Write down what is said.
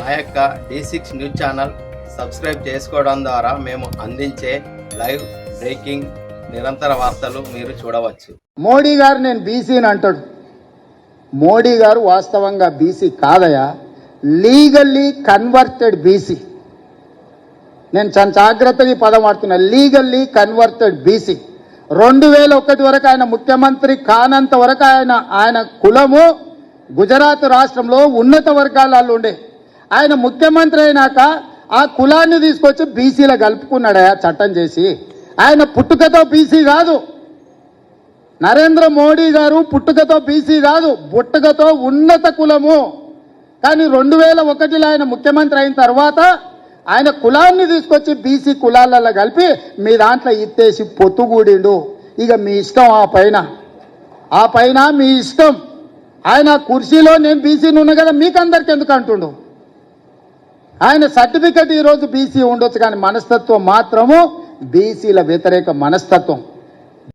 మా యొక్క D six news channel subscribe చేసుకోవడం ద్వారా మేము అందించే లైవ్ బ్రేకింగ్ నిరంతర వార్తలు మీరు చూడవచ్చు. మోడీ గారు నేను బీసీని అంటాడు. మోడీ గారు వాస్తవంగా బీసీ కాదయా లీగల్లీ కన్వర్టెడ్ బీసీ నేను చాలా జాగ్రత్తగా ఈ పదం వాడుతున్నా. లీగల్లీ కన్వర్టెడ్ బీసీ రెండు వేల ఒకటి వరకు ఆయన ముఖ్యమంత్రి కానంత వరకు ఆయన ఆయన కులము గుజరాత్ రాష్ట్రంలో ఉన్నత వర్గాలలో ఉండే. ఆయన ముఖ్యమంత్రి అయినాక ఆ కులాన్ని తీసుకొచ్చి బీసీలో కలుపుకున్నాడయా చట్టం చేసి? ఆయన పుట్టుకతో బీసీ కాదు. నరేంద్ర మోడీ గారు పుట్టుకతో బీసీ కాదు పుట్టుకతో ఉన్నత కులము. కానీ రెండు వేల ఒకటిలో ఆయన ముఖ్యమంత్రి అయిన తర్వాత ఆయన కులాన్ని తీసుకొచ్చి బీసీ కులాలలో కలిపి మీ దాంట్లో ఇత్తేసి పొత్తుగూడిండు. ఇక మీ ఇష్టం ఆ పైన. ఆ పైన మీ ఇష్టం. ఆయన కుర్చీలో నేను బీసీని ఉన్నా కదా మీకు అందరికి ఎందుకు అంటుండు? ఆయన సర్టిఫికెట్ ఈరోజు బీసీ ఉండొచ్చు కానీ మనస్తత్వం మాత్రము బీసీల వ్యతిరేక మనస్తత్వం.